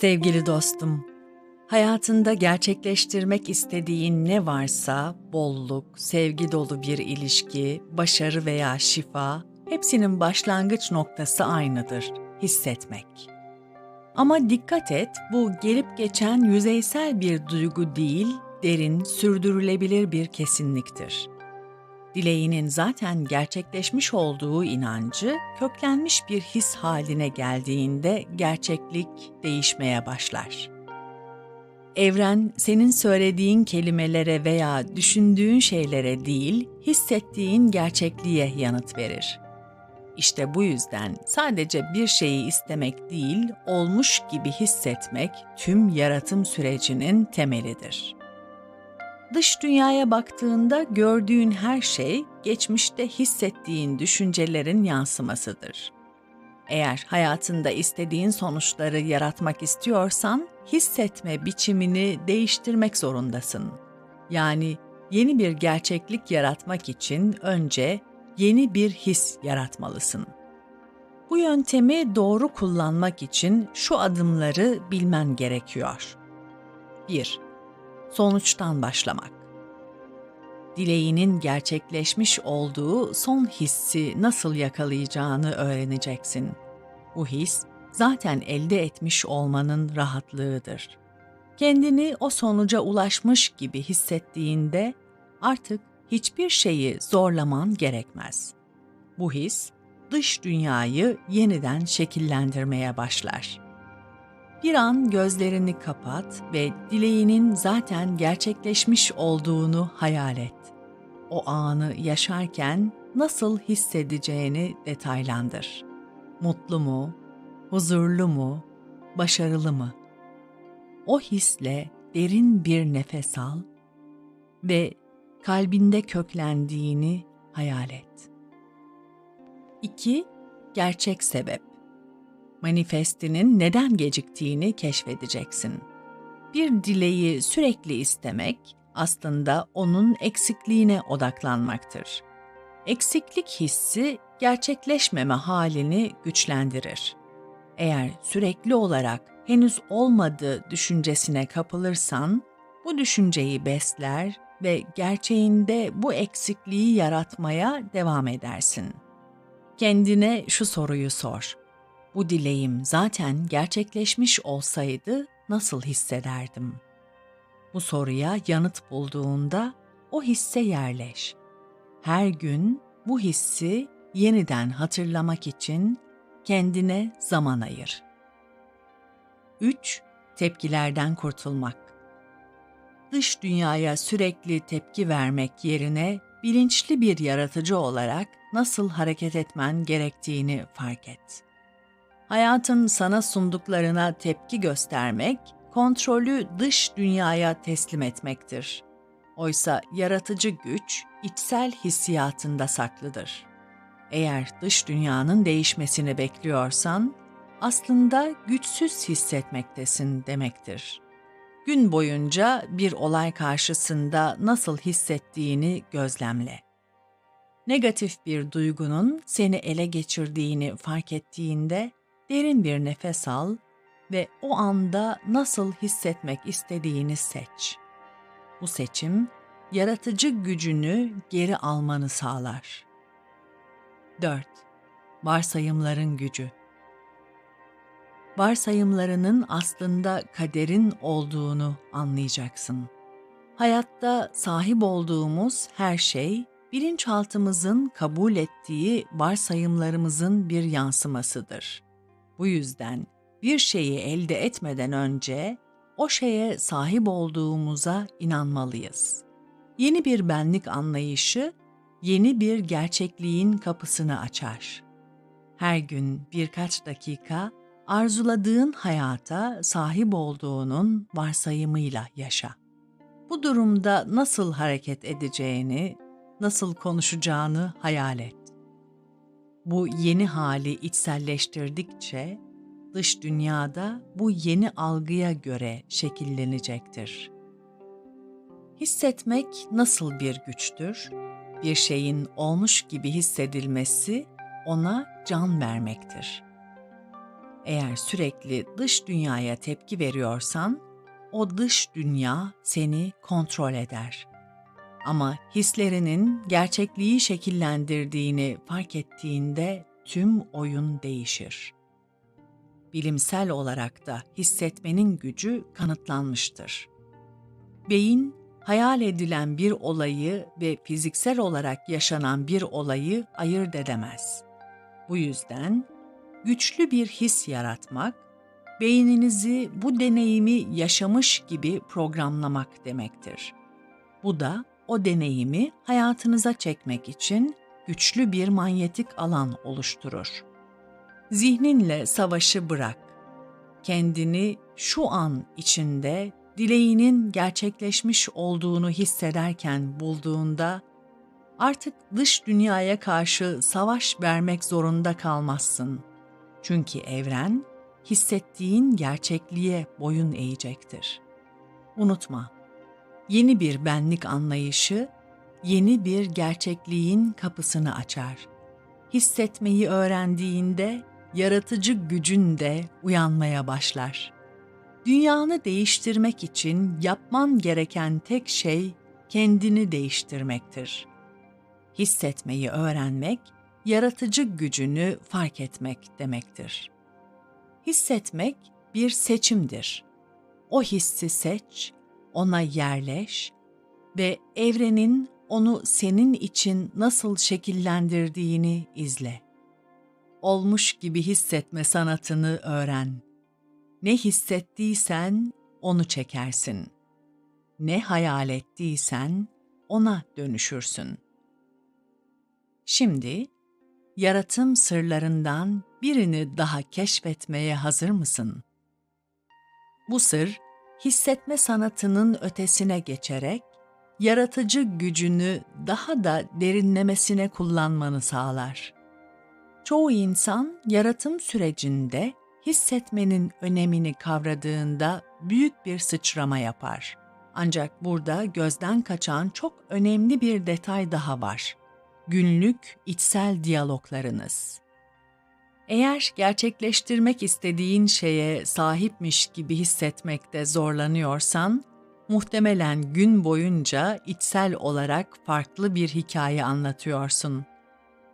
Sevgili dostum, hayatında gerçekleştirmek istediğin ne varsa bolluk, sevgi dolu bir ilişki, başarı veya şifa hepsinin başlangıç noktası aynıdır, hissetmek. Ama dikkat et, bu gelip geçen yüzeysel bir duygu değil, derin, sürdürülebilir bir kesinliktir. Dileğinin zaten gerçekleşmiş olduğu inancı köklenmiş bir his haline geldiğinde gerçeklik değişmeye başlar. Evren senin söylediğin kelimelere veya düşündüğün şeylere değil, hissettiğin gerçekliğe yanıt verir. İşte bu yüzden sadece bir şeyi istemek değil, olmuş gibi hissetmek tüm yaratım sürecinin temelidir. Dış dünyaya baktığında gördüğün her şey geçmişte hissettiğin düşüncelerin yansımasıdır. Eğer hayatında istediğin sonuçları yaratmak istiyorsan hissetme biçimini değiştirmek zorundasın. Yani yeni bir gerçeklik yaratmak için önce yeni bir his yaratmalısın. Bu yöntemi doğru kullanmak için şu adımları bilmen gerekiyor. 1 sonuçtan başlamak. Dileğinin gerçekleşmiş olduğu son hissi nasıl yakalayacağını öğreneceksin. Bu his zaten elde etmiş olmanın rahatlığıdır. Kendini o sonuca ulaşmış gibi hissettiğinde artık hiçbir şeyi zorlaman gerekmez. Bu his dış dünyayı yeniden şekillendirmeye başlar.'' Bir an gözlerini kapat ve dileğinin zaten gerçekleşmiş olduğunu hayal et. O anı yaşarken nasıl hissedeceğini detaylandır. Mutlu mu, huzurlu mu, başarılı mı? O hisle derin bir nefes al ve kalbinde köklendiğini hayal et. 2. Gerçek sebep manifestinin neden geciktiğini keşfedeceksin. Bir dileği sürekli istemek aslında onun eksikliğine odaklanmaktır. Eksiklik hissi gerçekleşmeme halini güçlendirir. Eğer sürekli olarak henüz olmadığı düşüncesine kapılırsan, bu düşünceyi besler ve gerçeğinde bu eksikliği yaratmaya devam edersin. Kendine şu soruyu sor bu dileğim zaten gerçekleşmiş olsaydı nasıl hissederdim? Bu soruya yanıt bulduğunda o hisse yerleş. Her gün bu hissi yeniden hatırlamak için kendine zaman ayır. 3. Tepkilerden kurtulmak. Dış dünyaya sürekli tepki vermek yerine bilinçli bir yaratıcı olarak nasıl hareket etmen gerektiğini fark et hayatın sana sunduklarına tepki göstermek, kontrolü dış dünyaya teslim etmektir. Oysa yaratıcı güç içsel hissiyatında saklıdır. Eğer dış dünyanın değişmesini bekliyorsan, aslında güçsüz hissetmektesin demektir. Gün boyunca bir olay karşısında nasıl hissettiğini gözlemle. Negatif bir duygunun seni ele geçirdiğini fark ettiğinde Derin bir nefes al ve o anda nasıl hissetmek istediğini seç. Bu seçim yaratıcı gücünü geri almanı sağlar. 4. Varsayımların gücü. Varsayımlarının aslında kaderin olduğunu anlayacaksın. Hayatta sahip olduğumuz her şey bilinçaltımızın kabul ettiği varsayımlarımızın bir yansımasıdır. Bu yüzden bir şeyi elde etmeden önce o şeye sahip olduğumuza inanmalıyız. Yeni bir benlik anlayışı yeni bir gerçekliğin kapısını açar. Her gün birkaç dakika arzuladığın hayata sahip olduğunun varsayımıyla yaşa. Bu durumda nasıl hareket edeceğini, nasıl konuşacağını hayal et. Bu yeni hali içselleştirdikçe dış dünyada bu yeni algıya göre şekillenecektir. Hissetmek nasıl bir güçtür? Bir şeyin olmuş gibi hissedilmesi ona can vermektir. Eğer sürekli dış dünyaya tepki veriyorsan, o dış dünya seni kontrol eder. Ama hislerinin gerçekliği şekillendirdiğini fark ettiğinde tüm oyun değişir. Bilimsel olarak da hissetmenin gücü kanıtlanmıştır. Beyin, hayal edilen bir olayı ve fiziksel olarak yaşanan bir olayı ayırt edemez. Bu yüzden güçlü bir his yaratmak, beyninizi bu deneyimi yaşamış gibi programlamak demektir. Bu da o deneyimi hayatınıza çekmek için güçlü bir manyetik alan oluşturur. Zihninle savaşı bırak. Kendini şu an içinde dileğinin gerçekleşmiş olduğunu hissederken bulduğunda artık dış dünyaya karşı savaş vermek zorunda kalmazsın. Çünkü evren hissettiğin gerçekliğe boyun eğecektir. Unutma, yeni bir benlik anlayışı yeni bir gerçekliğin kapısını açar. Hissetmeyi öğrendiğinde yaratıcı gücün de uyanmaya başlar. Dünyanı değiştirmek için yapman gereken tek şey kendini değiştirmektir. Hissetmeyi öğrenmek, yaratıcı gücünü fark etmek demektir. Hissetmek bir seçimdir. O hissi seç, ona yerleş ve evrenin onu senin için nasıl şekillendirdiğini izle. Olmuş gibi hissetme sanatını öğren. Ne hissettiysen onu çekersin. Ne hayal ettiysen ona dönüşürsün. Şimdi yaratım sırlarından birini daha keşfetmeye hazır mısın? Bu sır hissetme sanatının ötesine geçerek yaratıcı gücünü daha da derinlemesine kullanmanı sağlar. Çoğu insan yaratım sürecinde hissetmenin önemini kavradığında büyük bir sıçrama yapar. Ancak burada gözden kaçan çok önemli bir detay daha var. Günlük içsel diyaloglarınız. Eğer gerçekleştirmek istediğin şeye sahipmiş gibi hissetmekte zorlanıyorsan, muhtemelen gün boyunca içsel olarak farklı bir hikaye anlatıyorsun.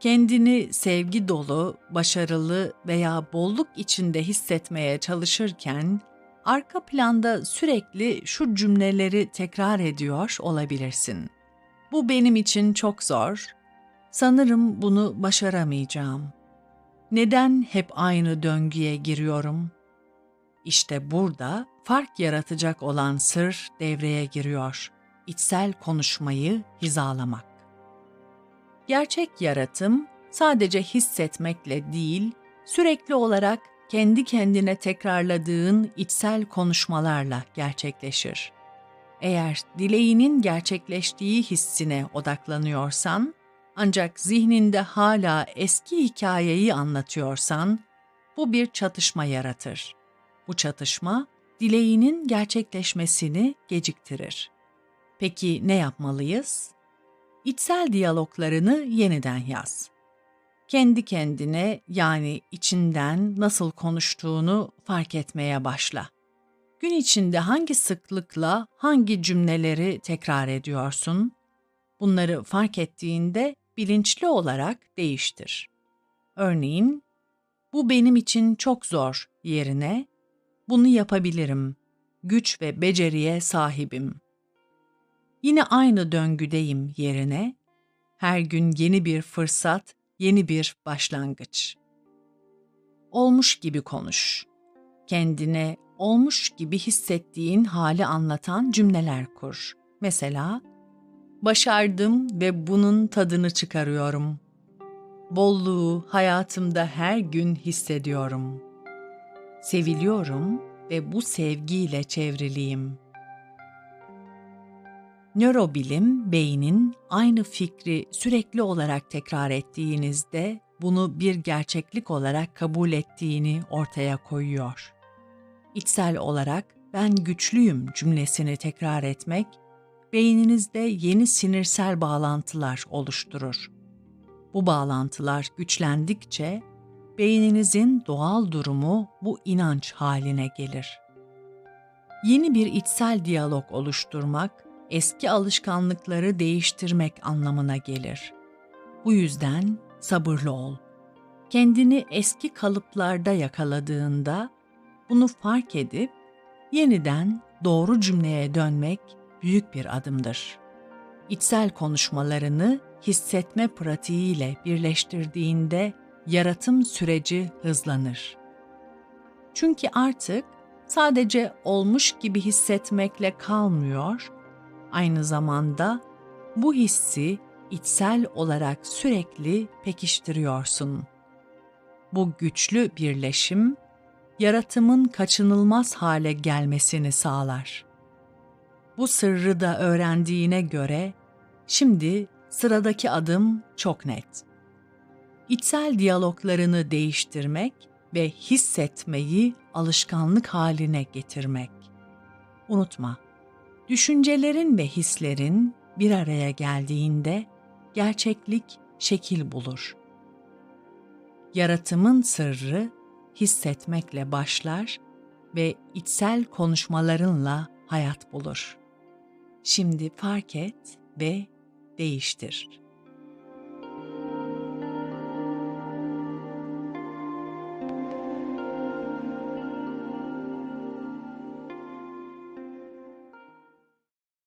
Kendini sevgi dolu, başarılı veya bolluk içinde hissetmeye çalışırken arka planda sürekli şu cümleleri tekrar ediyor olabilirsin. Bu benim için çok zor. Sanırım bunu başaramayacağım. Neden hep aynı döngüye giriyorum? İşte burada fark yaratacak olan sır devreye giriyor. İçsel konuşmayı hizalamak. Gerçek yaratım sadece hissetmekle değil, sürekli olarak kendi kendine tekrarladığın içsel konuşmalarla gerçekleşir. Eğer dileğinin gerçekleştiği hissine odaklanıyorsan, ancak zihninde hala eski hikayeyi anlatıyorsan, bu bir çatışma yaratır. Bu çatışma dileğinin gerçekleşmesini geciktirir. Peki ne yapmalıyız? İçsel diyaloglarını yeniden yaz. Kendi kendine yani içinden nasıl konuştuğunu fark etmeye başla. Gün içinde hangi sıklıkla hangi cümleleri tekrar ediyorsun? Bunları fark ettiğinde bilinçli olarak değiştir. Örneğin, bu benim için çok zor yerine bunu yapabilirim. Güç ve beceriye sahibim. Yine aynı döngüdeyim yerine her gün yeni bir fırsat, yeni bir başlangıç. Olmuş gibi konuş. Kendine olmuş gibi hissettiğin hali anlatan cümleler kur. Mesela başardım ve bunun tadını çıkarıyorum. Bolluğu hayatımda her gün hissediyorum.'' Seviliyorum ve bu sevgiyle çevriliyim. Nörobilim, beynin aynı fikri sürekli olarak tekrar ettiğinizde bunu bir gerçeklik olarak kabul ettiğini ortaya koyuyor. İçsel olarak ben güçlüyüm cümlesini tekrar etmek, beyninizde yeni sinirsel bağlantılar oluşturur. Bu bağlantılar güçlendikçe beyninizin doğal durumu bu inanç haline gelir. Yeni bir içsel diyalog oluşturmak, eski alışkanlıkları değiştirmek anlamına gelir. Bu yüzden sabırlı ol. Kendini eski kalıplarda yakaladığında bunu fark edip yeniden doğru cümleye dönmek büyük bir adımdır. İçsel konuşmalarını hissetme pratiğiyle birleştirdiğinde yaratım süreci hızlanır. Çünkü artık sadece olmuş gibi hissetmekle kalmıyor, aynı zamanda bu hissi içsel olarak sürekli pekiştiriyorsun. Bu güçlü birleşim yaratımın kaçınılmaz hale gelmesini sağlar. Bu sırrı da öğrendiğine göre şimdi sıradaki adım çok net. İçsel diyaloglarını değiştirmek ve hissetmeyi alışkanlık haline getirmek. Unutma, düşüncelerin ve hislerin bir araya geldiğinde gerçeklik şekil bulur. Yaratımın sırrı hissetmekle başlar ve içsel konuşmalarınla hayat bulur. Şimdi fark et ve değiştir.